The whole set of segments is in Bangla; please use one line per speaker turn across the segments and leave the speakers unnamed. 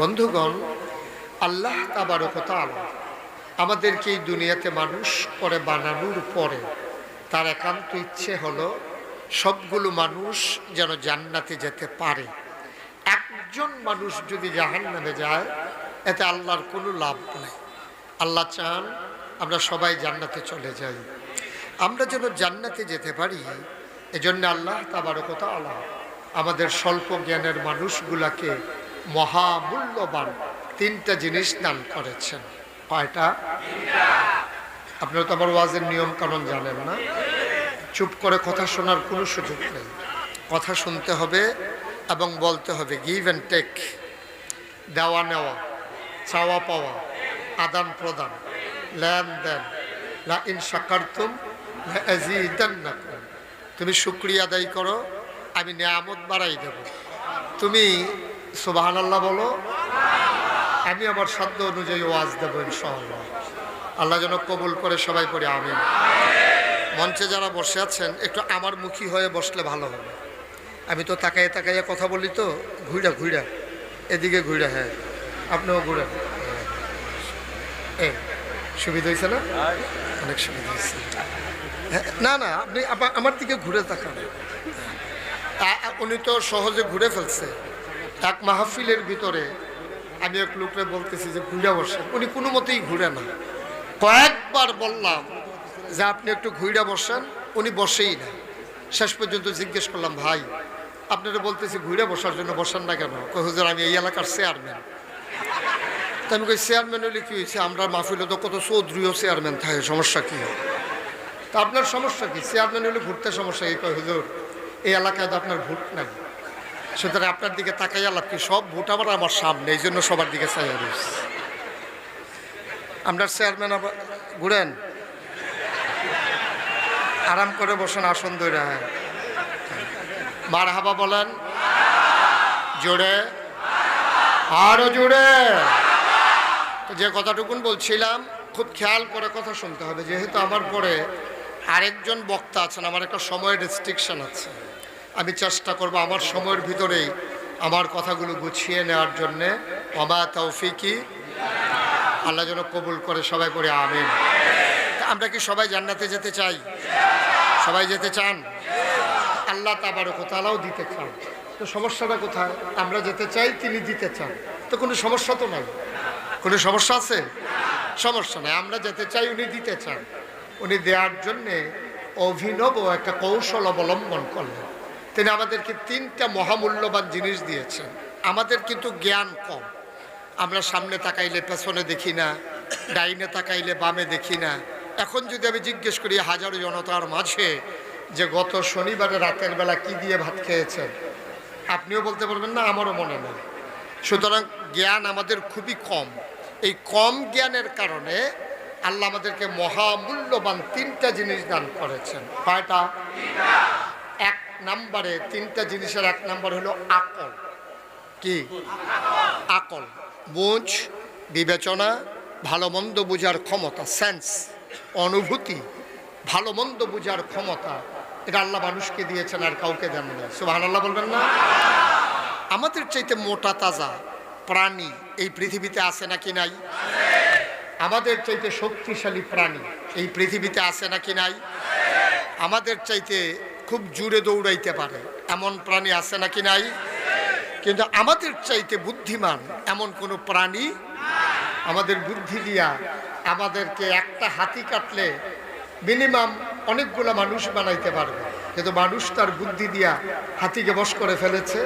বন্ধুগণ, আল্লাহ তাবারকতাল আমাদেরকে এই দুনিয়াতে মানুষ করে বানানোর পরে তার একান্ত ইচ্ছে হলো সবগুলো মানুষ যেন জান্নাতে যেতে পারে। একজন মানুষ যদি জাহান নামে যায়, এতে আল্লাহর কোনো লাভ নেই। আল্লাহ চান আমরা সবাই জান্নাতে চলে যাই। আমরা যেন জান্নাতে যেতে পারি, এজন্য আল্লাহ তাবারকতা আল্লাহ আমাদের স্বল্প জ্ঞানের মানুষগুলাকে মহামূল্যবান তিনটা জিনিস দান করেছেন। কয়টা? আপনারা তো আমার ওয়াজের নিয়ম কানুন জানেন না। চুপ করে কথা শোনার কোনো সুযোগ নেই। কথা শুনতে হবে এবং বলতে হবে গিভ অ্যান্ড টেক দেওয়া, নেওয়া, চাওয়া, পাওয়া, আদান প্রদান লেনদেন লা ইন আযীদান্নাকুম। তুমি শুক্রিয়া আদায় করো, আমি নিয়ামত বাড়াই দেব। তুমি সুবহানাল্লাহ বলো। আমি আমার সাধ্য অনুযায়ী ওয়াজ দেবো ইনশাআল্লাহ। আল্লাহ যেন কবুল করে সবাই পড়ে আমি মঞ্চে যারা বসে আছেন একটু আমার মুখী হয়ে বসলে ভালো হবে। আমি তো তাকাইয়ে তাকাইয়ে কথা বলি তো ঘুইরা ঘুইরা। এদিকে ঘুইরা হ্যাঁ। আপনিও এই সুবিধা হয়েছে না? অনেক সুবিধা হয়েছে। হ্যাঁ, না না আপনি আমার দিকে ঘুরে তাকান। উনি তো সহজে ঘুরে ফেলছে। এক মাহফিলের ভিতরে আমি এক লোকরে বলতেছি যে ঘুরে বসেন। উনি কোনো মতেই ঘুরে না। কয়েকবার বললাম যে আপনি একটু ঘুরে বসেন, উনি বসেই না। শেষ পর্যন্ত জিজ্ঞেস করলাম, ভাই, আপনারা বলতেছি ঘুরে বসার জন্য বসেন না কেন? হুজুর, আমি এই এলাকার চেয়ারম্যান। তা আমি কই, চেয়ারম্যান হলে কী হয়েছে আমরা মাহফিলে তো কত চৌধুরীও চেয়ারম্যান থাকে, সমস্যা কি? তা আপনার সমস্যা কি? চেয়ারম্যান হলে ঘুরতে সমস্যা কি? কয় হুজুর, এই এলাকায় তো আপনার ভোট নাই। সুতরাং আপনার দিকে তাকাইয়া লাভ কি সব ভোট আবার আমার সামনে, এই জন্য সবার দিকে চাইয়া রয়েছে আপনার চেয়ারম্যান আবার, ঘুরেন। আরাম করে বসেন, আসন ধরে। মার হাবা বলেন। জোরে। আরও জোরে। তো যে কথাটুকুন বলছিলাম, খুব খেয়াল করে কথা শুনতে হবে। যেহেতু আমার পরে আরেকজন বক্তা আছেন, আমার একটা সময়ের রেস্ট্রিকশন আছে। আমি চেষ্টা করব আমার সময়ের ভিতরে আমার কথাগুলো গুছিয়ে নেওয়ার জন্যে। অবা তৌফিকি। আল্লাহ যেন কবুল করে সবাই করে আমিন। আমরা কি সবাই জান্নাতে যেতে চাই? সবাই যেতে চান? আল্লাহ তাবার কোথাও দিতে চান। তো সমস্যাটা কোথায়? আমরা যেতে চাই, তিনি দিতে চান। তো কোনো সমস্যা তো নাই? কোনো সমস্যা আছে? সমস্যা নেই। আমরা যেতে চাই, উনি দিতে চান। উনি দেওয়ার জন্যে অভিনব একটা কৌশল অবলম্বন করলেন। তিনি আমাদেরকে তিনটা মহামূল্যবান জিনিস দিয়েছেন। আমাদের কিন্তু জ্ঞান কম। আমরা সামনে তাকাইলে পেছনে দেখি না, ডাইনে তাকাইলে বামে দেখি না। এখন যদি আমি জিজ্ঞেস করি, হাজারো জনতার মাঝে যে গত শনিবারে রাতের বেলা কি দিয়ে ভাত খেয়েছেন, আপনিও বলতে পারবেন না, আমারও মনে নেই। সুতরাং জ্ঞান আমাদের খুবই কম। এই কম জ্ঞানের কারণে আল্লাহ আমাদেরকে মহামূল্যবান তিনটা জিনিস দান করেছেন। কয়টা? এক নম্বরে, তিনটা জিনিসের এক নাম্বার হলো আকল। কি? আকল। বুঝ, বিবেচনা ভালো মন্দ বুঝার ক্ষমতা সেন্স অনুভূতি ভালো মন্দ বুঝার ক্ষমতা। এটা আল্লাহ মানুষকে দিয়েছেন আর কাউকে দেন না সুবাহ আল্লাহ বলবেন না? আমাদের চাইতে মোটা তাজা প্রাণী এই পৃথিবীতে আছে নাকি নাই? আমাদের চাইতে শক্তিশালী প্রাণী এই পৃথিবীতে আছে নাকি নাই? আমাদের চাইতে খুব জুড়ে দৌড়াইতে পারে। এমন প্রাণী আছে নাকি নাই? কিন্তু আমাদের চাইতে বুদ্ধিমান এমন কোনো প্রাণী আমাদের বুদ্ধি দিয়া আমাদেরকে একটা হাতি কাটলে মিনিমাম অনেকগুলো মানুষ বানাইতে পারবে। কিন্তু মানুষ তার বুদ্ধি দিয়া হাতিকে বশ করে ফেলেছে,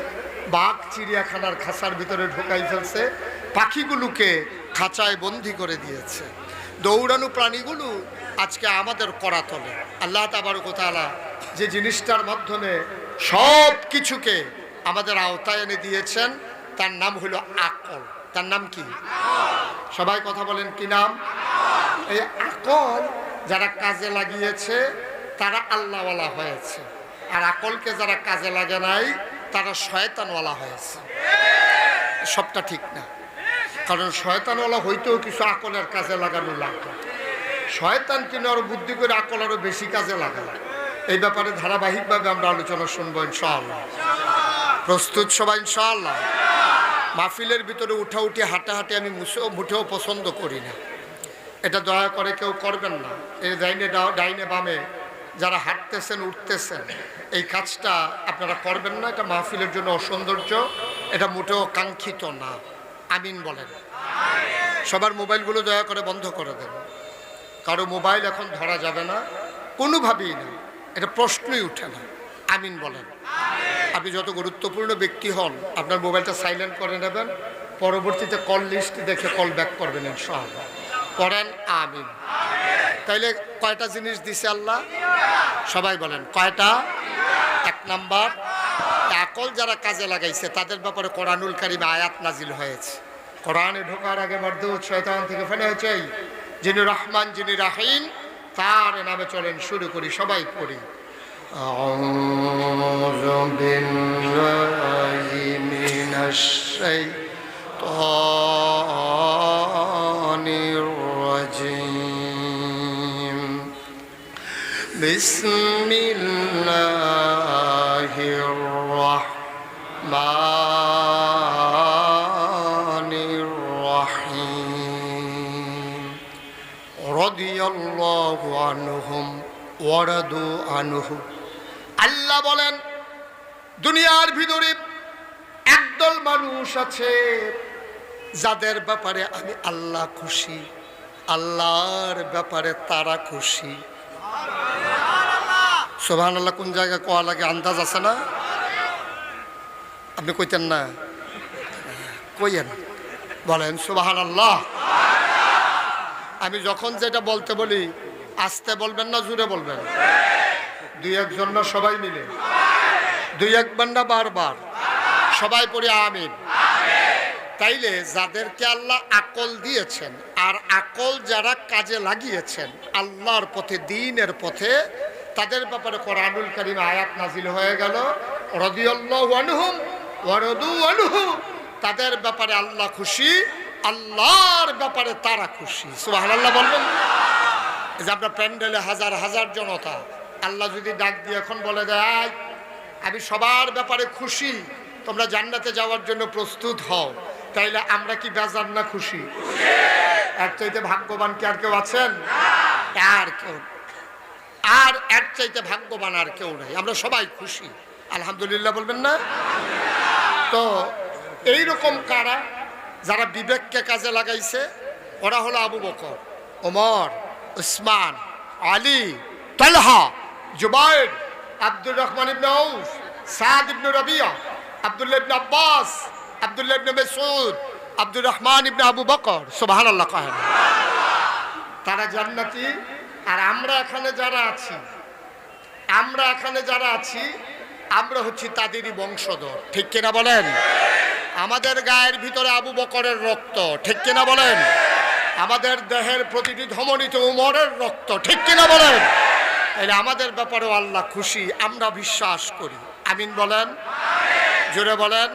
বাঘ চিড়িয়াখানার খাঁচার ভিতরে ঢোকাই ফেলছে, পাখিগুলোকে খাঁচায় বন্দি করে দিয়েছে। দৌড়ানো প্রাণীগুলো আজকে আমাদের করাতলে। আল্লাহ তাবার কোথালা যে জিনিসটার মাধ্যমে সব কিছুকে আমাদের আওতায় এনে দিয়েছেন, তার নাম হলো আকল। তার নাম কি? সবাই কথা বলেন, কি নাম? এই আকল যারা কাজে লাগিয়েছে, তারা আল্লাহওয়ালা হয়েছে। আর আকলকে যারা কাজে লাগে নাই, তারা শয়তানওয়ালা হয়েছে। সবটা ঠিক না। কারণ শয়তানওয়ালা হইতেও কিছু আকলের কাজে লাগানো লাগবে। শয়তান কিনে আরও বুদ্ধি করে আকল আরও বেশি কাজে লাগায় এই ব্যাপারে ধারাবাহিকভাবে আমরা আলোচনা শুনব ইনশাআল্লাহ। প্রস্তুত সবাই ইনশাআল্লাহ? মাহফিলের ভিতরে উঠা উঠি হাঁটাহাঁটি আমি মুছেও মুঠেও পছন্দ করি না। এটা দয়া করে কেউ করবেন না। এই ডাইনে ডাইনে বামে যারা হাঁটতেছেন, উঠতেছেন, এই কাজটা আপনারা করবেন না। এটা মাহফিলের জন্য অসৌন্দর্য, এটা মোটেও কাঙ্ক্ষিত না। আমিন বলেন। সবার মোবাইলগুলো দয়া করে বন্ধ করে দেন। কারও মোবাইল এখন ধরা যাবে না। কোনোভাবেই না। এটা প্রশ্নই উঠে না। আমিন বলেন। আপনি যত গুরুত্বপূর্ণ ব্যক্তি হন, আপনার মোবাইলটা সাইলেন্ট করে নেবেন, পরবর্তীতে কল লিস্ট দেখে কল ব্যাক করবেন ইনশাআল্লাহ। করেন আমিন। তাইলে কয়টা জিনিস দিছে আল্লাহ? সবাই বলেন, কয়টা? এক নাম্বার আকল যারা কাজে লাগাইছে, তাদের ব্যাপারে কোরআনুল কারিমে আয়াত নাজিল হয়েছে। কোরআনে ঢোকার আগে মর্দুদ শয়তান থেকে ফেলে হয়েছে যিনি রহমান, যিনি রাহিম তার নামে চলেন শুরু করি সবাই পড়ি أعوذ بالله من الشيطان الرجيم بسم الله الرحمن আল্লাহ বলেন, দুনিয়ার ভিতরে একদল মানুষ আছে, যাদের ব্যাপারে আমি আল্লাহ খুশি, আল্লাহর ব্যাপারে তারা খুশি। সোহান আল্লাহ কোন জায়গায় কোয়া লাগে, আন্দাজ আছে না? আপনি কইতেন না? কইয়েন। বলেন সুবাহান আল্লাহ আমি যখন যেটা বলতে বলি আস্তে বলবেন না জুড়ে বলবেন? দুই একজন না সবাই মিলে? দুই একবার না বারবার? সবাই পড়ে আমিন। তাইলে যাদেরকে আল্লাহ আকল দিয়েছেন আর আকল যারা কাজে লাগিয়েছেন, আল্লাহর পথে, দিনের পথে, তাদের ব্যাপারে কোরআনুল করিম আয়াত নাজিল হয়ে গেল। তাদের ব্যাপারে আল্লাহ খুশি, আল্লাহর ব্যাপারে তারা খুশি। সুবহানাল্লাহ বলবেন। যে আপনার প্যান্ডেলে হাজার হাজার জনতা, আল্লাহ যদি ডাক দিয়ে এখন বলে দেয় আমি সবার ব্যাপারে খুশি, তোমরা জান্নাতে যাওয়ার জন্য প্রস্তুত হও, তাইলে আমরা কি বেজার না খুশি? এর চাইতে ভাগ্যবান কি আর কেউ আছেন? আর কেউ আর এর চাইতে ভাগ্যবান আর কেউ নাই। আমরা সবাই খুশি। আলহামদুলিল্লাহ বলবেন না? তো এই রকম কারা যারা বিবেককে কাজে লাগাইছে? ওরা হলো Abu Bakr, Umar Usman, Ali, Talha, Zubair, Abdur Rahman ibn Auf Saad ibn Rabia, Abdullah ibn Abbas, Abdullah ইবনে Masud, Abdur Rahman ibn Abu Bakr. সুবহানাল্লাহ, কহেন। তারা জান্নাতি, আর আমরা এখানে যারা আছি, আমরা এখানে যারা আছি, আমরা হচ্ছি তাদেরই বংশধর। ঠিক কিনা বলেন? আমাদের গায়ের ভিতরে আবু বকরের রক্ত, ঠিক কিনা বলেন? আমাদের দেহের প্রতিটি ধমনীতে উমরের রক্ত, ঠিক কিনা বলেন? তাহলে আমাদের ব্যাপারেও আল্লাহ খুশি, আমরা বিশ্বাস করি। আমিন বলেন? জোরে বলেন?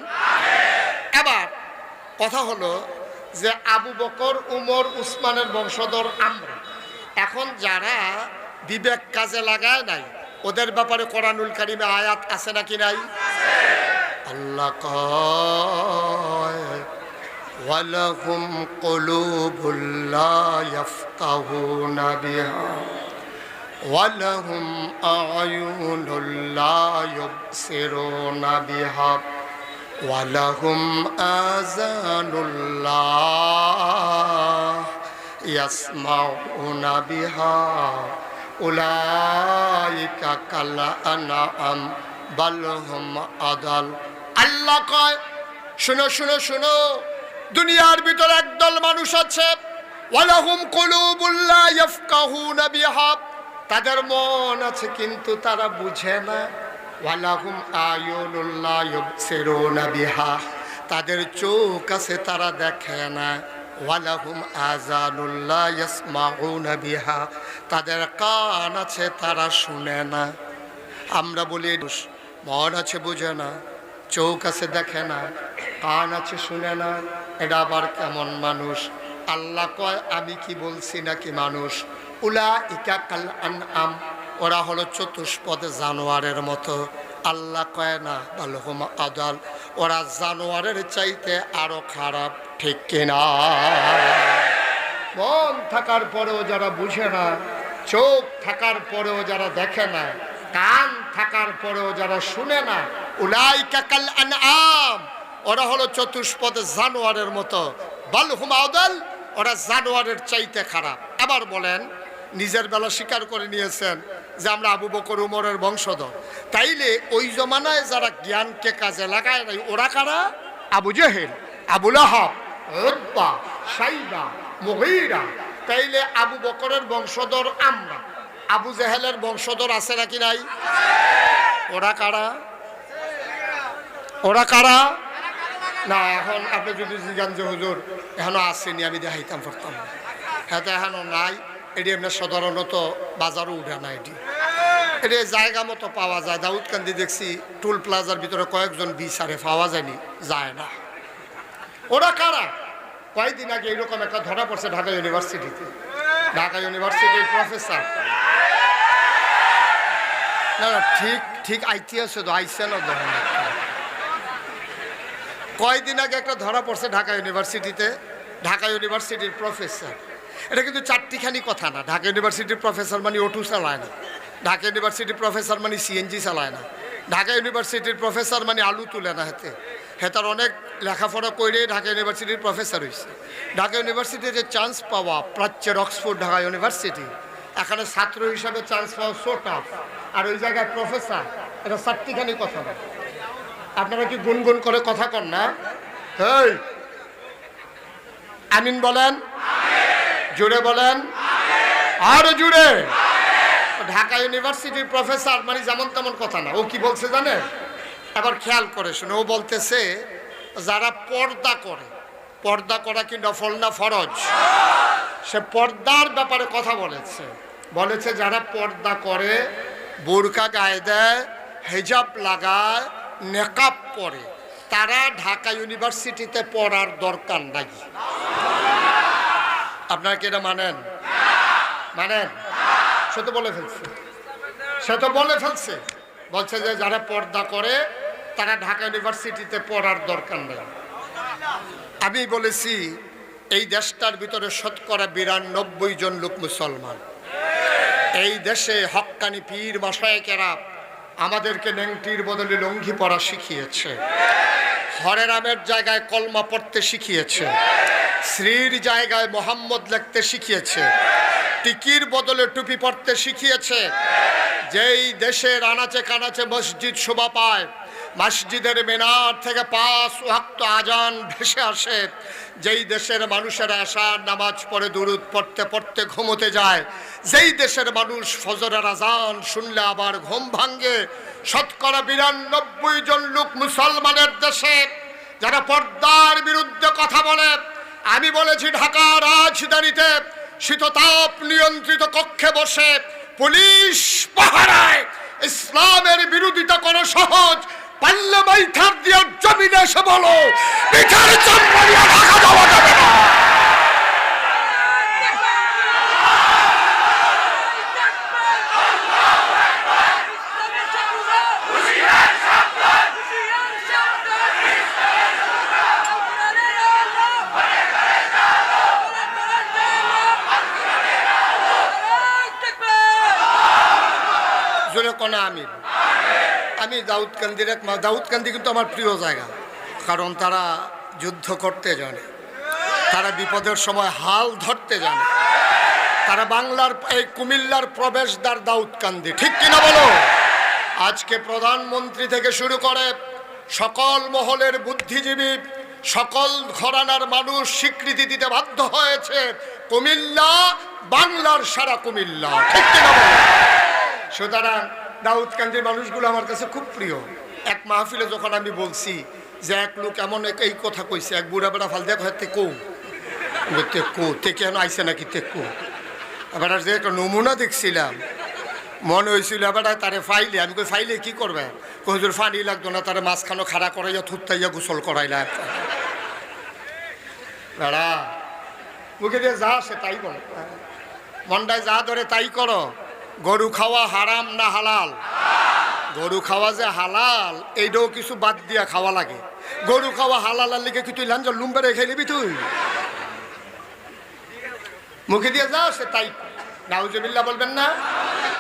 এবার কথা হলো যে আবু বকর, উমর, উসমানের বংশধর আমরা। এখন যারা বিবেক কাজে লাগায় নাই, ওদের ব্যাপারে কোরআনুল কারিমে আয়াত আছে নাকি নাই? আল্লাহ কুলুবুল লা ইয়াফকাহুনা বিহা ওয়ালাহুম আয়ুনুল লা ইউবসিরুনা বিহা ওয়ালাহুম আযানুল লা ইয়াসমাউনা বিহা উলাইকা কাল আনআম বাল হুম আদাল আল্লাহ কয়, শুনো শুনো শুনো দুনিয়ার ভিতরে একদল মানুষ আছে। ওয়ালাহুম তাদের মন আছে কিন্তু তারা বুঝে না। ওয়ালাহুম তাদের চোখ আছে তারা দেখে না। ওয়ালাহুম তাদের কান আছে তারা শুনে না। আমরা বলি মন আছে বুঝে না। চোখ আছে দেখে না, কান আছে শুনে না, এটা আবার কেমন মানুষ? আল্লাহ কয়, আমি কি বলছি নাকি মানুষ? উলা ইকা কাল আম ওরা হলো চতুষ্পদে জানোয়ারের মতো। আল্লাহ কয়, না বালহুম আদাল, ওরা জানোয়ারের চাইতে আরও খারাপ, ঠিক কিনা মন থাকার পরেও যারা বুঝে না, চোখ থাকার পরেও যারা দেখে না, কান থাকার পরেও যারা শুনে না ওরা হলো জানোয়ারের মতো। ওরা জানোয়ারের চাইতে খারাপ। আবার বলেন, নিজের বেলা স্বীকার করে নিয়েছেন যে আমরা আবু বকর উমরের বংশধর। তাইলে ওই জমানায় যারা জ্ঞানকে কাজে লাগায় নাই, ওরা কারা? আবু জেহেল আবুল মহিরা তাইলে আবু বকরের বংশধর আমরা। আবু জেহেলের বংশধর আছে নাকি নাই? ওরা কারা? ওরা কারা? না, এখন আপনি যদি জিজ্ঞান যে, হুজুর, এখনও আসেনি, আমি দেখাইতাম পারতাম হ্যাঁ এখনও নাই। এটি এমনি সাধারণত বাজারও উঠে না এটি। এটি জায়গা মতো পাওয়া যায়। দাউদকান্দি দেখছি, টুল প্লাজার ভিতরে কয়েকজন বিচারে পাওয়া যায়নি, যায় না। ওরা কারা? কয়েকদিন আগে এরকম একটা ধরা পড়ছে ঢাকা ইউনিভার্সিটিতে। ঢাকা ইউনিভার্সিটির প্রফেসর। না না, ঠিক ঠিক আইতে আছে তো আইসে কয়দিন আগে একটা ধরা পড়ছে ঢাকা ইউনিভার্সিটিতে। ঢাকা ইউনিভার্সিটির প্রফেসর। এটা কিন্তু চারটিখানি কথা না। ঢাকা ইউনিভার্সিটির প্রফেসর মানে ওটু চালায় না। ঢাকা ইউনিভার্সিটির প্রফেসর মানে সিএনজি চালায় না। ঢাকা ইউনিভার্সিটির প্রফেসর মানে আলু তুলে না হাতে। হেতার অনেক লেখাপড়া করে ঢাকা ইউনিভার্সিটির প্রফেসর হয়েছে ঢাকা ইউনিভার্সিটিতে চান্স পাওয়া প্রাচ্যের অক্সফোর্ড, ঢাকা ইউনিভার্সিটি, এখানে ছাত্র হিসাবে চান্স পাওয়া সো আর ওই জায়গায় প্রফেসর এটা চারটিখানি কথা না। আপনারা কি গুনগুন করে কথা কন না? আমিন বলেন। জুড়ে বলেন। আরও জুড়ে। ঢাকা ইউনিভার্সিটির প্রফেসর মানে যেমন তেমন কথা না। ও কি বলছে জানে? এবার খেয়াল করে শুনে। ও বলতেছে, যারা পর্দা করে, পর্দা করা কি নফল না ফরজ? সে পর্দার ব্যাপারে কথা বলেছে। বলেছে, যারা পর্দা করে বোরকা গায়ে দেয়, হেজাব লাগায় নেকাব পরে তারা ঢাকা ইউনিভার্সিটিতে পড়ার দরকার নাই। আপনারা কি এটা মানেন? মানেন? সে তো বলে ফেলছে। সে তো বলে ফেলছে। বলছে যে যারা পর্দা করে, তারা ঢাকা ইউনিভার্সিটিতে পড়ার দরকার নেই। আমি বলেছি, এই দেশটার ভিতরে শতকরা বিরানব্বই জন লোক মুসলমান। এই দেশে হক্কানি পীর, মশায়েকেরা আমাদেরকে নেংটির বদলে লঙ্ঘি পরা শিখিয়েছে। হরে রামের জায়গায় কলমা পড়তে শিখিয়েছে। শ্রীর জায়গায় মোহাম্মদ লিখতে শিখিয়েছে। টিকির বদলে টুপি পড়তে শিখিয়েছে। যেই দেশের আনাচে কানাচে মসজিদ শোভা পায় মসজিদের মিনার থেকে পাঁচ ওয়াক্ত আজান ভেসে আসে। যেই দেশের মানুষের আশার নামাজ পড়ে, দুরুদ পড়তে পড়তে ঘুমোতে যায়, যেই দেশের মানুষ ফজরের আজান শুনলে আবার ঘুম ভাঙ্গে শতকরা বিরানব্বই জন লোক মুসলমানের দেশে, যারা পর্দার বিরুদ্ধে কথা বলে। আমি বলেছি ঢাকা রাজধানীতে শীততাপ নিয়ন্ত্রিত কক্ষে বসে পুলিশ পাহারায় ইসলামের বিরোধিতা করা সহজ। পাল্লে মাইথার দিয়ে জমিনে এসে বলো পিঠার আমির। আমি দাউদকান্দির এক দাউদকান্দি কিন্তু আমার প্রিয় জায়গা। কারণ তারা যুদ্ধ করতে জানে। তারা বিপদের সময় হাল ধরতে জানে। তারা বাংলার, এই কুমিল্লার প্রবেশদ্বার দাউদকান্দি। ঠিক কিনা বলো? আজকে প্রধানমন্ত্রী থেকে শুরু করে সকল মহলের বুদ্ধিজীবী, সকল ঘরানার মানুষ স্বীকৃতি দিতে বাধ্য হয়েছে কুমিল্লা, বাংলার সারা কুমিল্লা। ঠিক কিনা বলো? সুতরাং দাউদকান্দির মানুষগুলো আমার কাছে খুব প্রিয়। এক মাহফিলে যখন আমি বলছি যে এক লোক এমন এক এই কথা কইছে, এক বুড়া বেড়া ফাল দেখ হয় তেকো তেকো তে কেন আইসে নাকি তেকো এবার যে একটা নমুনা দেখছিলাম, মনে হয়েছিল এবার তারে ফাইলে। আমি কই, ফাইলে কি করবে? কহুজুর ফানি লাগতো না। তারে মাঝখানো খাড়া করাইয়া থুত্তাইয়া গোসল করাইলা বেড়া, মুখে দিয়ে যা সে তাই বল। মন্ডায় যা ধরে তাই করো। গরু খাওয়া হারাম না হালাল? গরু খাওয়া যে হালাল এইটাও কিছু বাদ দিয়া খাওয়া লাগে। গরু খাওয়া হালাল আর লিখে কি তুই লাঞ্জ লুম্বারে খেয়ে নিবি তুই? মুখে দিয়ে যাও সে তাই। নাউজবিল্লা বলবেন না?